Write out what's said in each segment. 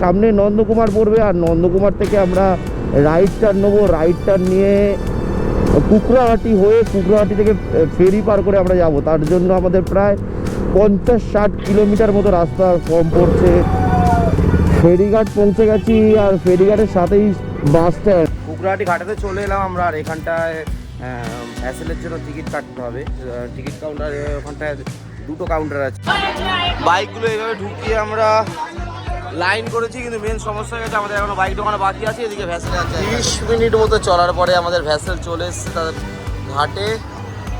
সামনে নন্দকুমার পড়বে আর নন্দকুমার থেকে আমরা রাইট টার্ন নেব রাইট টার্ন নিয়ে কুকরাহাটি হয়ে কুকরাহাটি থেকে ফেরি পার করে আমরা যাব। তার জন্য আমাদের প্রায় পঞ্চাশ ষাট কিলোমিটার মতো রাস্তা কম পড়ছে। ফেরিঘাট পৌঁছে গেছি আর ফেরিঘাটের সাথেই বাস স্ট্যান্ড কুকরাহাটি ঘাটাতে চলে এলাম আমরা আর এখানটায় ভ্যাসেলের জন্য টিকিট কাটতে হবে। টিকিট কাউন্টার ওখানটায় দুটো কাউন্টার আছে। বাইকগুলো এইভাবে ঢুকিয়ে আমরা লাইন করেছি কিন্তু মেন সমস্যা হয়ে গেছে আমাদের এখনও বাইক দোকানে বাকি আছে এদিকে ভ্যাসেল আছে তিরিশ মিনিট মতো চলার পরে আমাদের ভ্যাসেল চলে এসছে তাদের ঘাটে।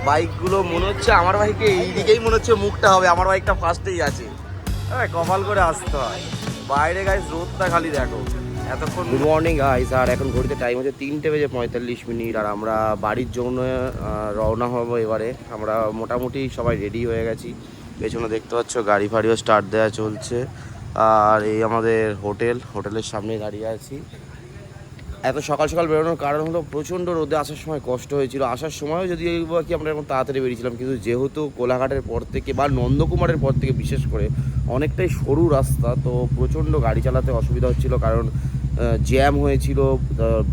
বাইকগুলো মনে হচ্ছে আমার বাইকে এই দিকেই মনে হচ্ছে মুখটা হবে আমার বাইকটা ফার্স্টেই আছে। হ্যাঁ কপাল করে আসতে হয়। বাইরে গাইস রোদটা খালি দেখো। এতক্ষণ গুড মর্নিং গাইস আর এখন ঘড়িতে টাইম হচ্ছে তিনটে বেজে পঁয়তাল্লিশ মিনিট আর আমরা বাড়ির জন্য রওনা হব এবারে। আমরা মোটামুটি সবাই রেডি হয়ে গেছি। পেছনে দেখতে পাচ্ছ গাড়ি ফাড়িও স্টার্ট দেওয়া চলছে। আর এই আমাদের হোটেল, হোটেলের সামনে দাঁড়িয়ে আছি। এত সকাল সকাল বেরোনোর কারণ হলো প্রচণ্ড রোদে আসার সময় কষ্ট হয়েছিল। আসার সময়ও যদি বা কি আমরা এখন তাড়াতাড়ি বেরিয়েছিলাম, কিন্তু যেহেতু কোলাঘাটের পর থেকে বা নন্দকুমারের পর থেকে বিশেষ করে অনেকটাই সরু রাস্তা, তো প্রচণ্ড গাড়ি চালাতে অসুবিধা হচ্ছিল কারণ জ্যাম হয়েছিল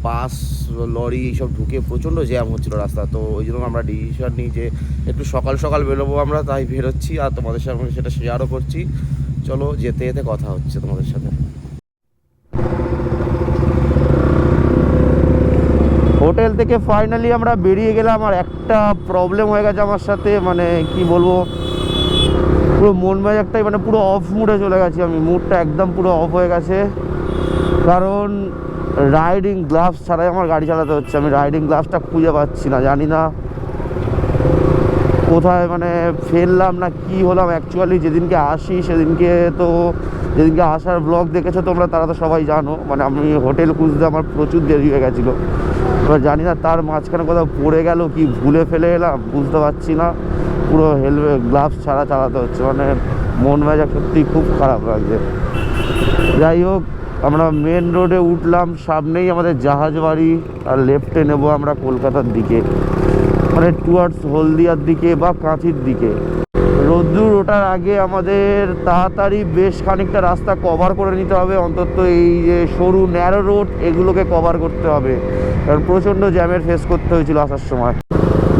বাস, লরি এইসব ঢুকে প্রচণ্ড জ্যাম হচ্ছিল রাস্তা। তো ওই জন্য আমরা ডিসিশন নিই যে একটু সকাল সকাল বেরোবো আমরা, তাই বেরোচ্ছি আর তোমাদের সামনে সেটা শেয়ারও করছি। চলো যেতে যেতে কথা হচ্ছে তোমাদের সাথে। হোটেল থেকে ফাইনালি আমরা বেরিয়ে গেলাম আর একটা প্রবলেম হয়ে গেছে আমার সাথে মানে কি বলব, পুরো মন মেজাজটাই মানে পুরো অফ মুডে চলে গেছি আমি। মুডটা একদম পুরো অফ হয়ে গেছে। কারণ রাইডিং গ্লাভস ছাড়াই আমার গাড়ি চালাতে হচ্ছে। আমি রাইডিং গ্লাভসটা খুঁজে পাচ্ছি না, জানি না কোথায় মানে ফেললাম না, কি হলাম? অ্যাকচুয়ালি যেদিনকে আসি, সেদিনকে তো, যেদিনকে আসার ব্লগ দেখেছ তোমরা, তারা তো সবাই জানো। মানে আমি হোটেল খুঁজতে আমার প্রচুর দেরি হয়ে গেছিল। এবার জানি না তার মাঝখানে কোথাও পড়ে গেল কি, ভুলে ফেলে এলাম, বুঝতে পারছি না। পুরো হেলমেট গ্লাভস ছাড়া চালাতে হচ্ছে। মানে মন মেজাজ সত্যিই খুব খারাপ লাগছে। যাই হোক, আমরা মেন রোডে উঠলাম। সামনেই আমাদের জাহাজ বাড়ি, আর লেফটে নেব আমরা কলকাতার দিকে। মানে টুয়ার্ডস হলদিয়ার দিকে বা কাঁথির দিকে। রোদ্দুর ওঠার আগে আমাদের তাড়াতাড়ি বেশ খানিকটা রাস্তা কভার করে নিতে হবে। অন্তত এই যে সরু ন্যারো রোড এগুলোকে কভার করতে হবে। কারণ প্রচণ্ড জ্যামের ফেস করতে হয়েছিল আসার সময়।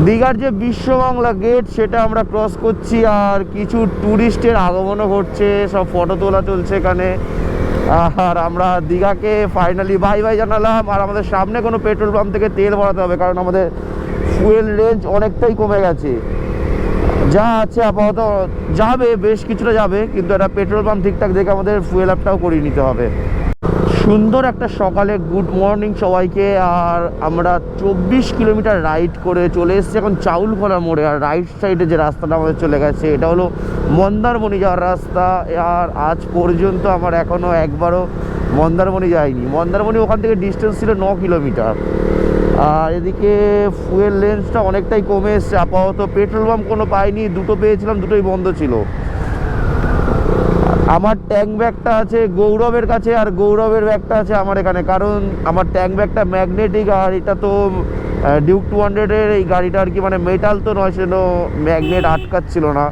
দীঘার যে বিশ্ববাংলা গেট সেটা আমরা ক্রস করছি আর কিছু ট্যুরিস্টের আগমনও ঘটছে। সব ফটো তোলা চলছে এখানে। আর আমরা দীঘাকে ফাইনালি বাই বাই জানালাম। আর আমাদের সামনে কোনো পেট্রোল পাম্প থেকে তেল ভরাতে হবে, কারণ আমাদের ফুয়েল রেঞ্জ অনেকটাই কমে গেছে। যা আছে আপাতত যাবে, বেশ কিছুটা যাবে, কিন্তু একটা পেট্রোল পাম্প ঠিকঠাক দেখে আমাদের ফুয়েল আপটাও করিয়ে নিতে হবে। সুন্দর একটা সকালে গুড মর্নিং সবাইকে, আর আমরা চব্বিশ কিলোমিটার রাইড করে চলে এসেছি এখন চাউল চাউলখোলা মোড়ে, আর রাইট সাইডে যে রাস্তাটা আমাদের চলে গেছে, এটা হলো মন্দারমণি যাওয়ার রাস্তা, আর আজ পর্যন্ত আমার এখনও একবারও মন্দারমণি যায়নি। মন্দারমণি ওখান থেকে ডিস্টেন্স ছিল ন কিলোমিটার। আর এদিকে ফুয়েল লেন্সটা অনেকটাই কমে এসছে, আপাতত পেট্রোল পাম্প কোনো পাইনি, দুটো পেয়েছিলাম, দুটোই বন্ধ ছিল। আমার ট্যাঙ্ক ব্যাগটা আছে গৌরবের কাছে, আর গৌরবের ব্যাগটা আছে আমার এখানে, কারণ আমার ট্যাঙ্ক ব্যাগটা ম্যাগনেটিক আর এটা তো ডিউক টু হান্ড্রেডের এই গাড়িটা আর কি মানে মেটাল তো নয়, সেজন্য ম্যাগনেট আটকাচ্ছিল না।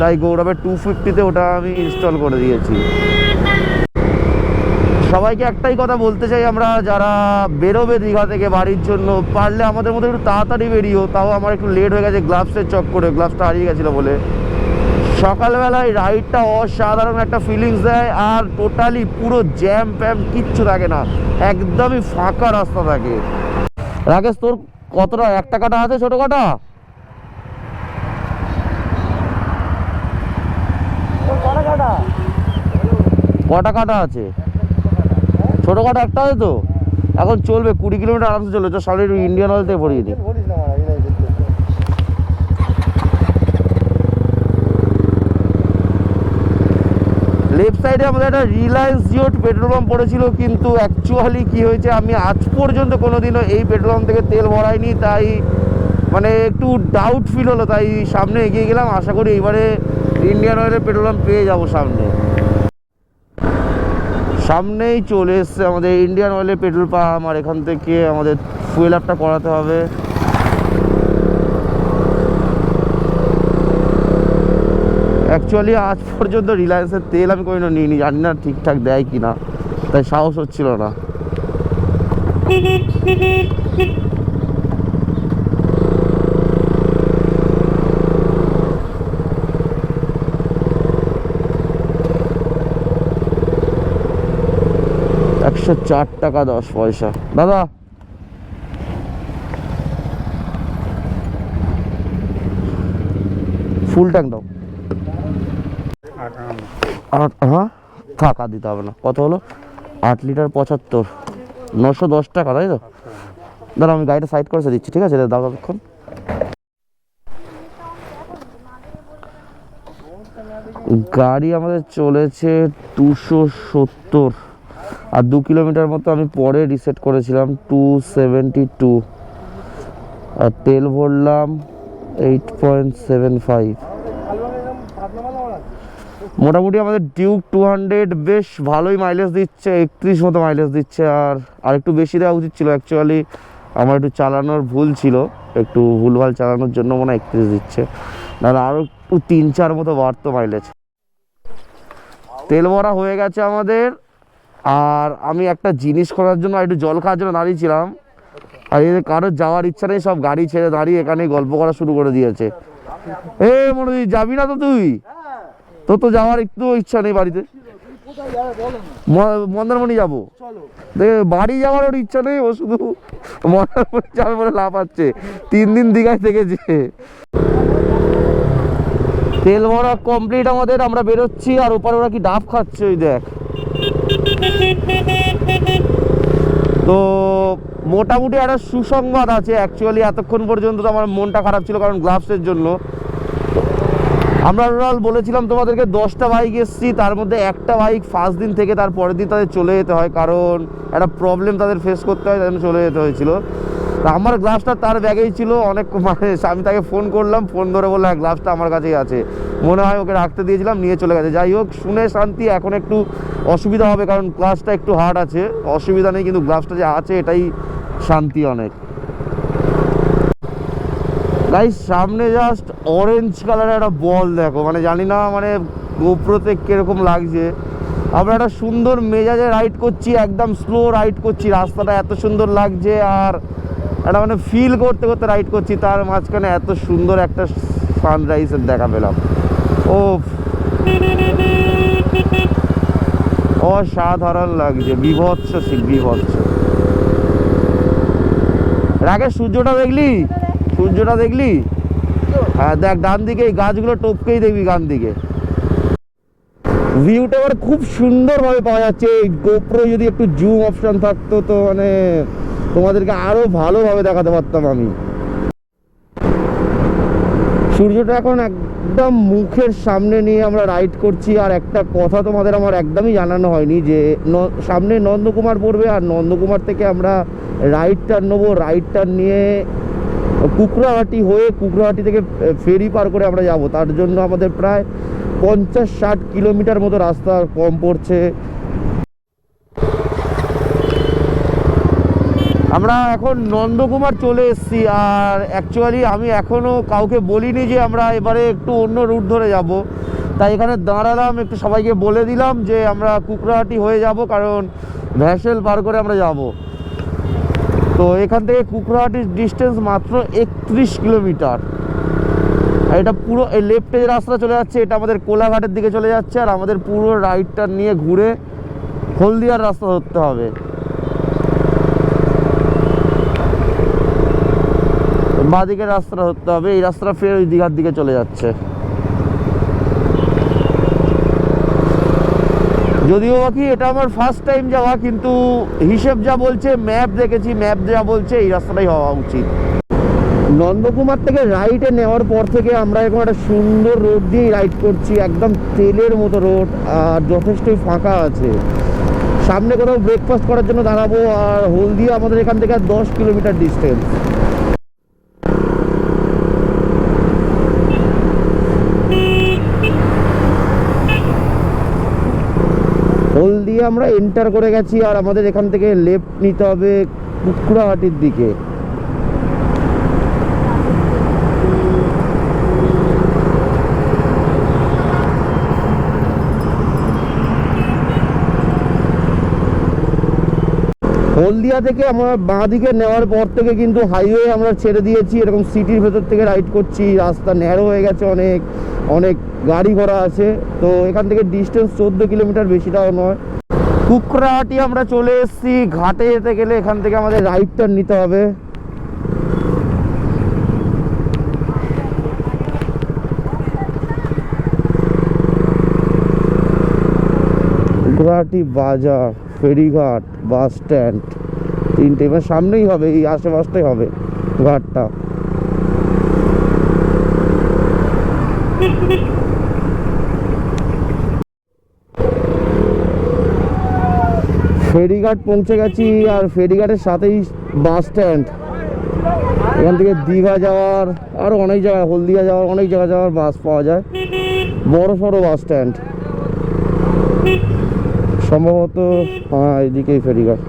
তাই গৌরবের টু ফিফটিতে ওটা আমি ইনস্টল করে দিয়েছি। সবাইকে একটাই কথা বলতে চাই, আমরা যারা বেরোবে দীঘা থেকে বাড়ির জন্য, পারলে আমাদের মধ্যে একটু তাড়াতাড়ি বেরিও, তাও আমার একটু লেট হয়ে গেছে গ্লাভসের চক করে গ্লাভসটা হারিয়ে গেছিল বলে। সকালবেলায় রাইডটা অসাধারণ একটা ফিলিংস দেয়, আর টোটালি পুরো জ্যাম প্যাম কিচ্ছু থাকে না, একদমই ফাঁকা রাস্তা থাকে। রাকেশ, তোর কতটা একটা কাটা আছে ছোটো কাটা? কটা কাটা আছে? ছোটো কাটা একটা আছে তো? এখন চলবে কুড়ি কিলোমিটার আরামসে চলবে। তো সামনে একটু ইন্ডিয়ান অয়েল থেকে ভরিয়ে দিই লেফট সাইডে আমাদের একটা রিলায়েন্স জিওট পেট্রোল পাম্প পড়েছিল কিন্তু অ্যাকচুয়ালি কি হয়েছে আমি আজ পর্যন্ত কোনোদিনও এই পেট্রোল পাম্প থেকে তেল ভরাইনি তাই মানে একটু ডাউট ফিল হলো তাই সামনে এগিয়ে গেলাম। আশা করি এবারে ইন্ডিয়ান অয়েলের পেট্রোল পাম্প পেয়ে যাব সামনে। সামনেই চলে এসছে আমাদের ইন্ডিয়ান অয়েলের পেট্রোল পাম্প আর এখান থেকে আমাদের ফুয়েল আপটা করাতে হবে। অ্যাকচুয়ালি আজ পর্যন্ত রিলায়েন্সের তেল আমি কোনো নিইনি, জানি না ঠিকঠাক দেয় কি না তাই সাহস হচ্ছিল না। একশো চার টাকা দশ পয়সা। দাদা। ফুল ট্যাঙ্ক দাও। হ্যাঁ? থাক দিতে হবে না। কত হলো? আট লিটার পঁচাত্তর। নশো দশ টাকা, তাই তো? দাদা, আমি গাড়িটা সাইড করে দিচ্ছি, ঠিক আছে? দাও ততক্ষণ গাড়ি আমাদের চলেছে দুশো সত্তর। আর দু কিলোমিটার মতো আমি পরে রিসেট করেছিলাম টু সেভেন্টি টু আর তেল ভরলাম এইট পয়েন্ট সেভেন ফাইভ মোটামুটি আমাদের ডিউক টু হান্ড্রেড বেশ ভালোই মাইলেজ দিচ্ছে, একত্রিশ মতো মাইলেজ দিচ্ছে, আর আর একটু বেশি দেওয়া উচিত ছিল। অ্যাকচুয়ালি আমার একটু চালানোর ভুল ছিল, একটু ভুলভাল চালানোর জন্য মনে হয় একত্রিশ দিচ্ছে। নাহলে আরও একটু তিন চার মতো বাড়তো মাইলেজ তেল ভরা হয়ে গেছে আমাদের। আর আমি একটা জিনিস করার জন্য একটু জল খাওয়ার জন্য দাঁড়িয়েছিলাম আর এদের কারোর যাওয়ার ইচ্ছা নেই, সব গাড়ি ছেড়ে দাঁড়িয়ে এখানে গল্প করা শুরু করে দিয়েছে। এ মনোজি, যাবি না তো তুই? তোর তো যাওয়ার একটু ইচ্ছা নেই বাড়িতে। মন্দারমণি যাব। বাড়ি যাওয়ার ওর ইচ্ছা নেই, ও শুধু মন্দারমণি যাবে বলে লাভ আছে তিন দিন দীঘায় থেকেছে। তেল ভরা কমপ্লিট আমাদের, আমরা বেরোচ্ছি, আর ওপারে ওরা কি ডাব খাচ্ছে, ওই দেখ। তো মোটামুটি একটা সুসংবাদ আছে। অ্যাকচুয়ালি এতক্ষণ পর্যন্ত তো আমার মনটা খারাপ ছিল কারণ গ্লাভসের জন্য। আমরা টোটাল বলেছিলাম তোমাদেরকে দশটা বাইক এসছি, তার মধ্যে একটা বাইক ফার্স্ট দিন থেকে তার পরের দিন তাদের চলে যেতে হয়, কারণ একটা প্রবলেম তাদের ফেস করতে হয় তাদের চলে যেতে হয়েছিল। আমার গ্লাভসটা তার ব্যাগেই ছিল, অনেক মানে আমি তাকে ফোন করলাম ফোন ধরে বললাম হ্যাঁ গ্লাভসটা আমার কাছেই আছে। মনে হয় ওকে রাখতে দিয়েছিলাম, নিয়ে চলে গেছে। যাই হোক, শুনে শান্তি, এখন একটু অসুবিধা হবে, কারণ ক্লাসটা একটু হার্ড আছে। অসুবিধা নেই, কিন্তু গ্লাভসটা যে আছে, এটাই শান্তি অনেক। তাই সামনে জাস্ট অরেঞ্জ কালারের একটা বল দেখো। মানে জানি না মানে গোপ্রোতে কীরকম লাগছে। আমরা একটা সুন্দর মেজাজে রাইড করছি, একদম স্লো রাইড করছি। রাস্তাটা এত সুন্দর লাগছে, আর একটা মানে ফিল করতে করতে রাইড করছি, তার মাঝখানে এত সুন্দর একটা সানরাইজের দেখা পেলাম। ও অসাধারণ লাগছে, বিভৎস শীত বিভৎস। রাগে সূর্যটা দেখলি? সূর্যটা দেখলি? হ্যাঁ দেখ, ডান দিকে এই গাছগুলো টপকেই দেখবি ডান দিকে। ভিউটা এবার খুব সুন্দরভাবে পাওয়া যাচ্ছে, এই গোপ্রো যদি একটু জুম অপশন থাকতো তো মানে তোমাদেরকে আরও ভালোভাবে দেখাতে পারতাম আমি। সূর্যটা এখন একদম মুখের সামনে নিয়ে আমরা রাইড করছি, আর একটা কথা তোমাদের আমার একদমই জানানো হয়নি যে সামনে নন্দকুমার পড়বে, আর নন্দকুমার থেকে আমরা রাইড টার্ন নেব। রাইড টার্ন নিয়ে কুকরাহাটি হয়ে কুকরাহাটি থেকে ফেরি পার করে আমরা যাব। তার জন্য আমাদের প্রায় পঞ্চাশ ষাট কিলোমিটার মতো রাস্তা কম পড়ছে। আমরা এখন নন্দকুমার চলে এসেছি আর অ্যাকচুয়ালি আমি এখনও কাউকে বলিনি যে আমরা এবারে একটু অন্য রুট ধরে যাব। তাই এখানে দাঁড়ালাম, একটু সবাইকে বলে দিলাম যে আমরা কুকরাহাটি হয়ে যাব কারণ ভ্যাসেল পার করে আমরা যাব। তো এখান থেকে কুকরাহাটির ডিস্টেন্স মাত্র একত্রিশ কিলোমিটার। আর এটা পুরো, এই লেফটে যে রাস্তা চলে যাচ্ছে, এটা আমাদের কোলাঘাটের দিকে চলে যাচ্ছে আর আমাদের পুরো রাইডটা নিয়ে ঘুরে হলদিয়ার রাস্তা ধরতে হবে। বাঁদিকের রাস্তাটা ধরতে হবে, এই রাস্তাটা ফের ওই দীঘার দিকে চলে যাচ্ছে। যদিও বাকি এটা আমার ফার্স্ট টাইম যাওয়া, কিন্তু হিসেব যা বলছে ম্যাপ দেখেছি ম্যাপ যা বলছে, এই রাস্তাটাই হওয়া উচিত। নন্দকুমার থেকে রাইডে নেওয়ার পর থেকে আমরা এখন একটা সুন্দর রোড দিয়ে রাইড করছি, একদম তেলের মতো রোড আর যথেষ্টই ফাঁকা আছে। সামনে কোথাও ব্রেকফাস্ট করার জন্য দাঁড়াবো, আর হলদিয়া আমাদের এখান থেকে দশ কিলোমিটার ডিস্টেন্স হলদিয়া আমরা এন্টার করে গেছি আর আমাদের এখান থেকে লেফট নিতে হবে কুকুরাহাটির দিকে। হলদিয়া থেকে আমরা বাঁ দিকে নেওয়ার পর থেকে কিন্তু হাইওয়ে আমরা ছেড়ে দিয়েছি, এরকম সিটির ভেতর থেকে রাইড করছি, রাস্তা ন্যারো হয়ে গেছে অনেক অনেক গাড়ি ঘোড়া আছে। তো এখান থেকে ডিস্টেন্স চোদ্দ কিলোমিটার বেশিটাও নয়। কুকরাহাটি আমরা চলে এসেছি। ঘাটে যেতে গেলে এখান থেকে আমাদের রাইড টার্ন নিতে হবে। গুয়াহাটি বাজার, ফেরিঘাট বাস স্ট্যান্ড তিনটে। এবার সামনেই হবে, এই আশেপাশটাই হবে ঘাটটা। ফেরিঘাট পৌঁছে গেছি আর ফেরিঘাটের সাথেই বাস স্ট্যান্ড এখান থেকে দীঘা যাওয়ার আরও অনেক জায়গা হলদিয়া যাওয়ার অনেক জায়গা যাওয়ার বাস পাওয়া যায়। বড় সড়ো বাস স্ট্যান্ড সম্ভবত হ্যাঁ এদিকেই ফেরিঘাট।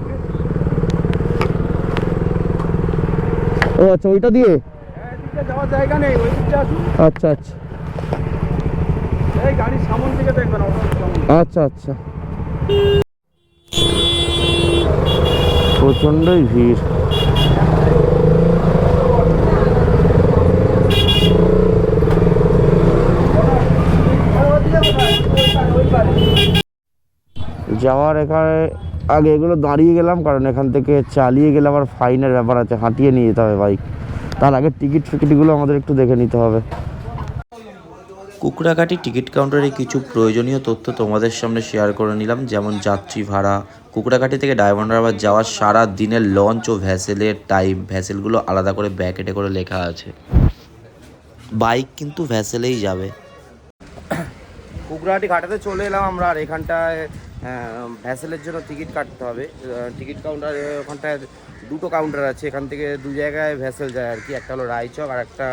ও আচ্ছা ওইটা দিয়ে? আচ্ছা আচ্ছা। আচ্ছা আচ্ছা। প্রচণ্ডই ভিড়। যাওয়ার এখানে আগে এগুলো দাঁড়িয়ে গেলাম, কারণ এখান থেকে চালিয়ে গেলে আবার ফাইনের ব্যাপার আছে, হাঁটিয়ে নিয়ে যেতে হবে বাইক তার আগে টিকিট ফিকিটগুলো আমাদের একটু দেখে নিতে হবে। কুকড়াকাটি টিকিট কাউন্টারে কিছু প্রয়োজনীয় তথ্য তোমাদের সামনে শেয়ার করে নিলাম, যেমন যাত্রী ভাড়া। কুকড়াকাটি থেকে ডায়মন্ড হারবার যাওয়ার সারা দিনের লঞ্চ ও ভ্যাসেলের টাইম ভ্যাসেলগুলো আলাদা করে ব্যাকেটে করে লেখা আছে। বাইক কিন্তু ভ্যাসেলেই যাবে। কুকরাহাটি ঘাটাতে চলে এলাম আমরা, আর এখানটায় ভ্যাসেলের জন্য টিকিট কাটতে হবে। টিকিট কাউন্টার ওখানটায় দুটো কাউন্টার আছে। এখান থেকে দু জায়গায় ভ্যাসেল যায় আর কি। একটা হলো রায়চক আর একটা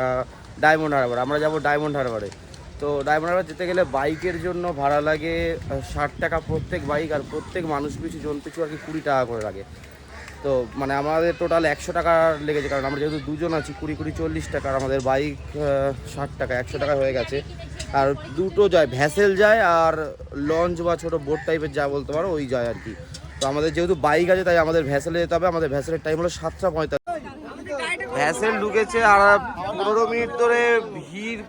ডায়মন্ড হারবার। আমরা যাব ডায়মন্ড হারবারে। তো ডায়মন্ড হারবার যেতে গেলে বাইকের জন্য ভাড়া লাগে ষাট টাকা প্রত্যেক বাইক আর প্রত্যেক মানুষ পিছু জন পিছু আর কি কুড়ি টাকা করে লাগে। তো মানে আমাদের টোটাল একশো টাকা লেগেছে কারণ আমরা যেহেতু দুজন আছি কুড়ি কুড়ি চল্লিশ টাকা আর আমাদের বাইক ষাট টাকা একশো টাকা হয়ে গেছে। আর দুটো যায় ভ্যাসেল যায় আর লঞ্চ বা ছোটো বোট টাইপের যা বলতে পারো ওই যায় আর কি। তো আমাদের যেহেতু বাইক আছে তাই আমাদের ভ্যাসেলে যেতে হবে আমাদের ভ্যাসেলের টাইম হলো সাতটা পঁয়তাল্লিশ। ভ্যাসেল ঢুকেছে আর পনেরো মিনিট ধরে ভিড়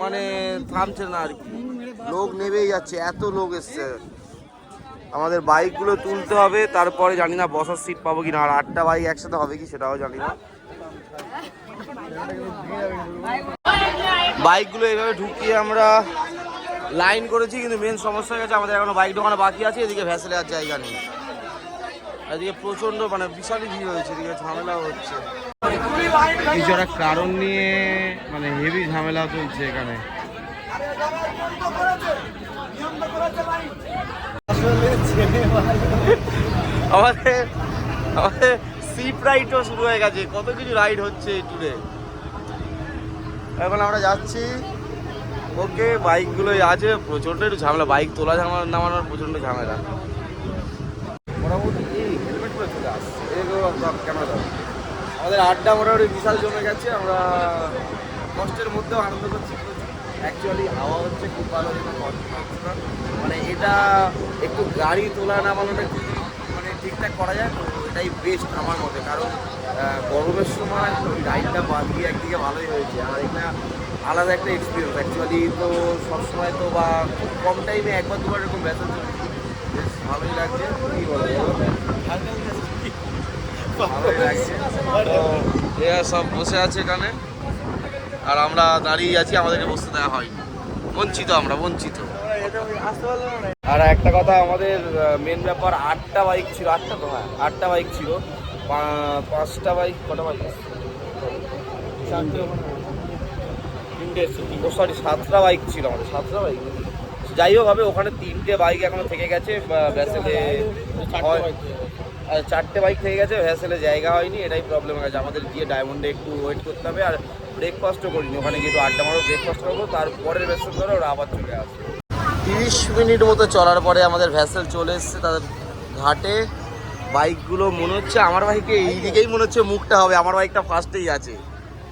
মানে থামছে না আর কি। লোক নেবেই যাচ্ছে, এত লোক এসছে। আমাদের বাইকগুলো তুলতে হবে, তারপরে জানি না বসার সিট পাবো কিনা। আর আটটা বাইক একসাথে হবে কি সেটাও জানি না। বাইকগুলো এইভাবে ঢুকিয়ে আমরা লাইন করেছি, কিন্তু মেন সমস্যা হয়ে গেছে, আমাদের এখনও বাইক ঢোকানো বাকি আছে, এদিকে ভ্যাসেলে আর জায়গা নেই। এদিকে প্রচণ্ড মানে বিশালই ভিড় হয়েছে, এদিকে ঝামেলাও হচ্ছে। কিছু একটা কারণ নিয়ে মানে হেভি ঝামেলা চলছে এখানে। আমাদের আমাদের সিপ রাইডও শুরু হয়ে গেছে। কত কিছু রাইড হচ্ছে এই ট্যুরে এখন আমরা যাচ্ছি। ওকে বাইকগুলোই আছে, প্রচণ্ড একটু ঝামেলা। বাইক তোলা ঝামেলা, নামানোর প্রচণ্ড ঝামেলা। মোটামুটি হেলমেট করে চলে আসছে। ক্যামেরা আমাদের আড্ডা মোটামুটি বিশাল জমে গেছে, আমরা কষ্টের মধ্যেও আনন্দ করছি। অ্যাকচুয়ালি হাওয়া হচ্ছে খুব ভালো। মানে এটা একটু গাড়ি তোলা নামানোটা মানে ঠিকঠাক করা যায়, তো এটাই বেস্ট আমার মতে। কারণ গরমের সময় গাড়িটা বাদ দিয়ে একদিকে ভালোই হয়েছে। আর এটা আলাদা একটা এক্সপিরিয়েন্স অ্যাকচুয়ালি তো সবসময় তো বা খুব কম টাইমে একবার দুবার এরকম ব্যথা ভালোই লাগছে, কি বলা ভালোই লাগছে তো এরা সব বসে আছে এখানে। আর আমরা দাঁড়িয়ে আছি আমাদেরকে বসতে দেওয়া হয়নি। বঞ্চিত আমরা বঞ্চিত। আর একটা কথা আমাদের মেন ব্যাপার আটটা বাইক ছিল। আটটা তো হ্যাঁ আটটা বাইক ছিল। পাঁচটা বাইক কটা বাইক তিনটে ও সরি সাতটা বাইক ছিল আমাদের সাতটা বাইক যাই হোক হবে ওখানে তিনটে বাইক এখনও থেকে গেছে বা- ভ্যাসেলে হয়- চারটে বাইক থেকে গেছে ভ্যাসেলে জায়গা হয়নি, এটাই প্রবলেম হয়ে গেছে। আমাদের গিয়ে ডায়মন্ডে একটু ওয়েট করতে হবে, আর ব্রেকফাস্টও করিনি। ওখানে গিয়ে আড্ডা মারবো ব্রেকফাস্ট করব, তারপরের ভ্যাসেল ধরে, ওরা আবার চলে আসবে। তিরিশ মিনিট মতো চলার পরে আমাদের ভ্যাসেল চলে এসছে তাদের ঘাটে। বাইকগুলো মনে হচ্ছে আমার বাইকে এই দিকেই মনে হচ্ছে মুখটা হবে, আমার বাইকটা ফার্স্টেই আছে।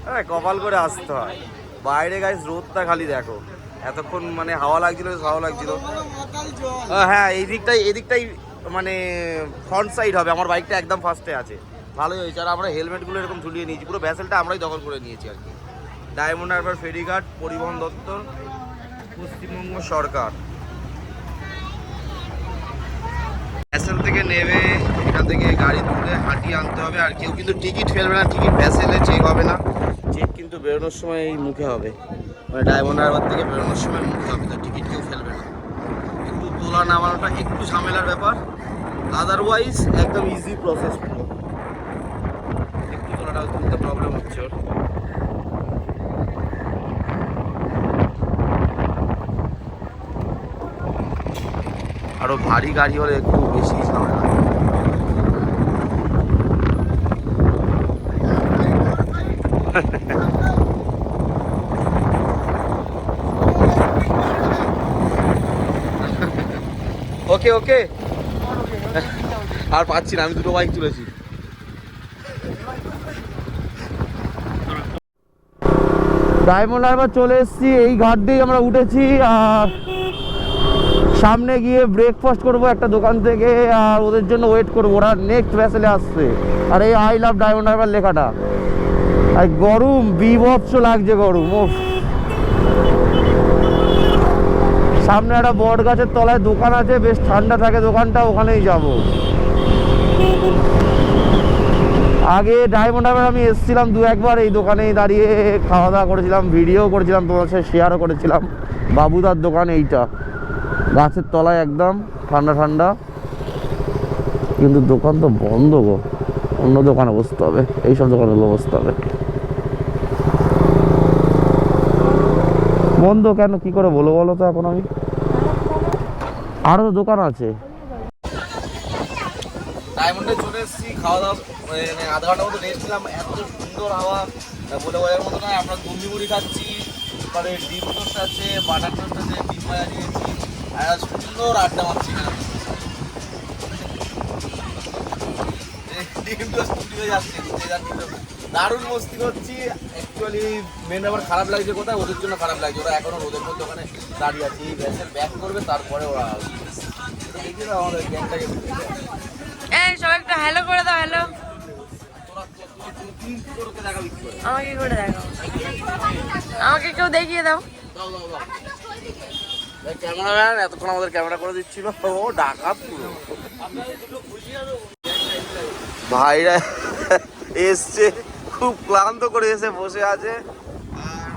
হ্যাঁ কপাল করে আসতে হয়। বাইরে গাইস রোদটা খালি দেখো। এতক্ষণ মানে হাওয়া লাগছিল ভালো লাগছিল। হ্যাঁ এই দিকটাই এই দিকটাই মানে ফ্রন্ট সাইড হবে। আমার বাইকটা একদম ফার্স্টে আছে। ভালোই হয়েছে। আর আমরা হেলমেটগুলো এরকম ঝুলিয়ে নিয়েছি। পুরো ভ্যাসেলটা আমরাই দখল করে নিয়েছি আর কি। ডায়মন্ড হারবার ফেরিঘাট পরিবহন দপ্তর, পশ্চিমবঙ্গ সরকার। ভ্যাসেল থেকে নেবে, এখান থেকে গাড়ি তুলে হাঁটিয়ে আনতে হবে। আর কেউ কিন্তু টিকিট ফেলবে না টিকিট ভ্যাসেলে চেক হবে না। চেক কিন্তু বেরোনোর সময় মুখে হবে। মানে ডায়মন্ড হারবার থেকে বেরোনোর সময় মুখে হবে। তো টিকিট কেউ ফেলবে না। তোলা নামানোটা একটু ঝামেলার ব্যাপার। আদারওয়াইজ একদম ইজি প্রসেস পুরো একটু তোলাটা তুলতে প্রবলেম হচ্ছে ওর। আরও ভারী গাড়ি হলে একটু বেশি ঝামেলা। ওকে ওকে? আর পাচ্ছি না, আমি দুটো বাইক তুলেছি। ডায়মন্ড হারবার চলে এসেছি, এই ঘাট দিয়েই আমরা উঠেছি, আর সামনে গিয়ে ব্রেকফাস্ট করব একটা দোকান থেকে, আর ওদের জন্য ওয়েট করব, ওরা নেক্সট ভ্যাসেলে আসছে। আর এই আই লাভ ডায়মন্ড হারবার লেখাটা। আর গরম, বিভৎস লাগছে গরম ও সামনে একটা বট গাছের তলায় দোকান আছে, বেশ ঠান্ডা থাকে দোকানটা, ওখানেই যাব। আগে ডায়মন্ড হারবার আমি এসেছিলাম দু একবার, এই দোকানেই দাঁড়িয়ে খাওয়া দাওয়া করেছিলাম ভিডিও করেছিলাম, তোমার সাথে শেয়ারও করেছিলাম। বাবুদার দোকান এইটা। গাছের তলায় একদম, ঠান্ডা ঠান্ডা। কিন্তু দোকান তো বন্ধ গো। অন্য দোকানে বসতে হবে, এইসব দোকানে বসতে হবে। বন্ধ কেন? কি করে বলো বলো তো এখন আমি? আরও তো দোকান আছে। চলে এসেছি, খাওয়া দাওয়া মানে আধা ঘণ্টার মতো সুন্দর বলে বোঝার মতো নয় আমরা খাচ্ছি তারপরে ডিম আছে, বাটার আছে নিয়েছি সুন্দর আড্ডা মারছি যাচ্ছে। দারুণ মস্তি করছি। অ্যাকচুয়ালি মেন আবার খারাপ লাগছে কোথায়? ওদের জন্য খারাপ লাগছে। ওরা এখনও রোদের মধ্যে ওখানে দাঁড়িয়ে আছে। এই ভ্যাসেল ব্যাক করবে তারপরে ওরা আসবে। দেখি আমাদের গ্যাংটাকে এই সবাই একটু হ্যালো করে দাও হ্যালো আমাকে করে দেখাও। আমাকে কেউ দেখিয়ে দাও। দাও দাও দাও ক্যামেরাম্যান এতক্ষণ আমাদের ক্যামেরা করে দিচ্ছিল। ও ডাকাত পুরো। ভাইরা এসছে। খুব ক্লান্ত করে এসে বসে আছে। আর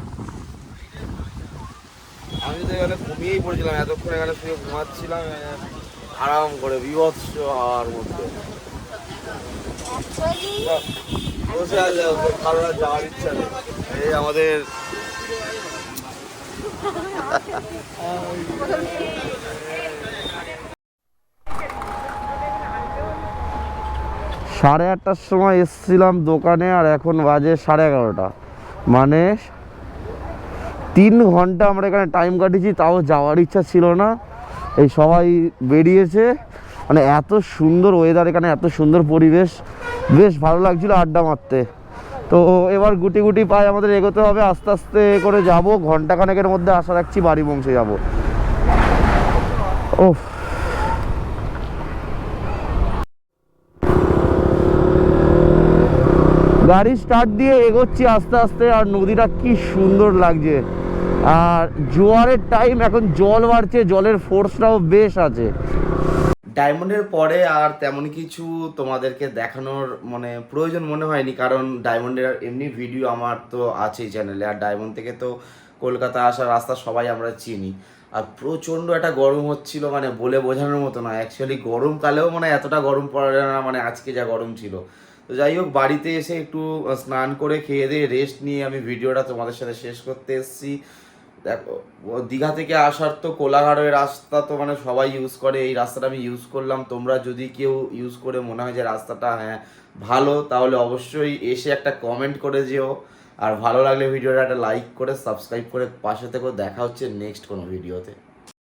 আমি তো এখানে ঘুমিয়েই পড়েছিলাম এতক্ষণ এখানে শুয়ে ঘুমাচ্ছিলাম আরাম করে বিভৎস হওয়ার মধ্যে। বসে আছে কারোর আর যাওয়ার ইচ্ছা নেই। এই আমাদের সাড়ে আটটার সময় এসছিলাম দোকানে আর এখন বাজে সাড়ে এগারোটা। মানে তিন ঘণ্টা আমরা এখানে টাইম কাটিয়েছি, তাও যাওয়ার ইচ্ছা ছিল না। এই সবাই বেরিয়েছে। মানে এত সুন্দর ওয়েদার এখানে, এত সুন্দর পরিবেশ। বেশ ভালো লাগছিল আড্ডা মারতে। তো এবার গুটি গুটি পায়ে আমাদের এগোতে হবে। আস্তে আস্তে করে যাব। ঘণ্টা খানেকের মধ্যে আশা রাখছি বাড়ি পৌঁছে যাব। ও গাড়ি স্টার্ট দিয়ে এগোচ্ছি আস্তে আস্তে, আর নদীটা কি সুন্দর লাগছে। আর জোয়ারের টাইম এখন জল বাড়ছে, জলের ফোর্সটাও বেশ আছে। ডায়মন্ডের পরে আর তেমন কিছু তোমাদেরকে দেখানোর মানে প্রয়োজন মনে হয়নি, কারণ ডায়মন্ডের এমনি ভিডিও আমার তো আছেই চ্যানেলে আর ডায়মন্ড থেকে তো কলকাতা আসার রাস্তা সবাই আমরা চিনি। আর প্রচণ্ড একটা গরম হচ্ছিল মানে বলে বোঝানোর মতো না। অ্যাকচুয়ালি গরমকালেও মানে এতটা গরম পড়ে না মানে আজকে যা গরম ছিল। তো যাই হোক, বাড়িতে এসে একটু স্নান করে খেয়ে দিয়ে রেস্ট নিয়ে আমি ভিডিওটা তোমাদের সাথে শেষ করতে এসেছি। দেখো দীঘা থেকে আসার তো কোলাঘাটের রাস্তা তো মানে সবাই ইউজ করে। এই রাস্তাটা আমি ইউজ করলাম। তোমরা যদি কেউ ইউজ করে মনে হয় যে রাস্তাটা হ্যাঁ ভালো, তাহলে অবশ্যই এসে একটা কমেন্ট করে যেও। আর ভালো লাগলে ভিডিওটা একটা লাইক করে সাবস্ক্রাইব করে পাশে থেকেও দেখা হচ্ছে নেক্সট কোনো ভিডিওতে